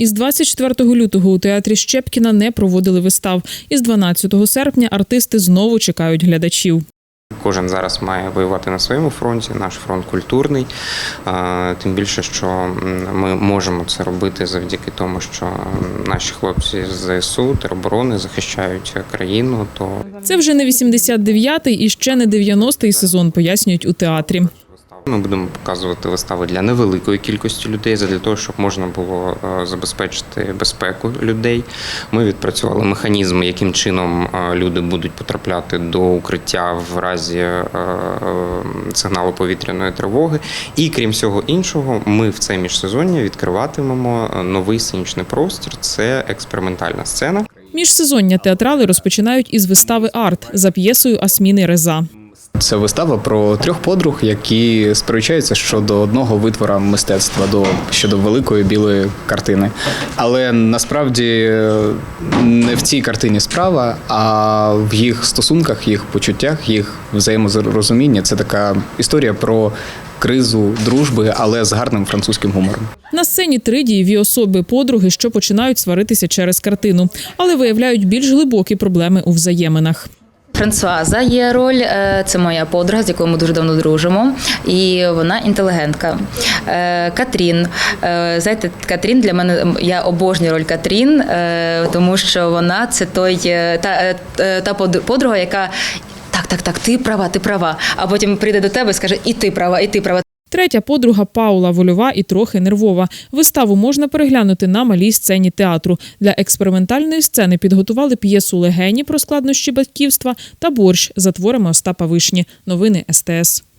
Із 24 лютого у театрі Щепкіна не проводили вистав. Із 12 серпня артисти знову чекають глядачів. Кожен зараз має воювати на своєму фронті, наш фронт культурний. Тим більше, що ми можемо це робити завдяки тому, що наші хлопці з ЗСУ тероборони захищають країну. То Це вже не 89-й і ще не 90-й сезон, пояснюють у театрі. Ми будемо показувати вистави для невеликої кількості людей, для того, щоб можна було е, забезпечити безпеку людей. Ми відпрацювали механізми, яким чином е, люди будуть потрапляти до укриття в разі е, сигналу повітряної тривоги. І крім всього іншого, ми в це міжсезоння відкриватимемо новий сценічний простір. Це експериментальна сцена. Міжсезоння театрали розпочинають із вистави Арт за п'єсою Асміни Реза. Це вистава про трьох подруг, які сперечаються щодо одного витвора мистецтва до щодо великої білої картини. Але насправді е, не в цій картині справа, а в їх стосунках, їх почуттях, їх взаєморозумінні. Це така історія про кризу дружби, але з гарним французьким гумором. На сцені три дієві особи подруги, що починають сваритися через картину, але виявляють більш глибокі проблеми у взаєминах. Франсуаза є роль, е, це моя подруга, з якою ми дуже давно дружимо, і вона інтелігентка. Е, Катрін. Е, Знаєте, Катрін для мене я обожнюю роль Катрін, тому що вона це той та, та подруга, яка так, так, так, ти права, ти права. А потім прийде до тебе і скаже, і ти права, і ти права. Третя подруга Паула вольова і трохи нервова. Виставу можна переглянути на малій сцені театру. Для експериментальної сцени підготували п'єсу легені про складнощі батьківства та борщ за творами Остапа Вишні. Новини СТС.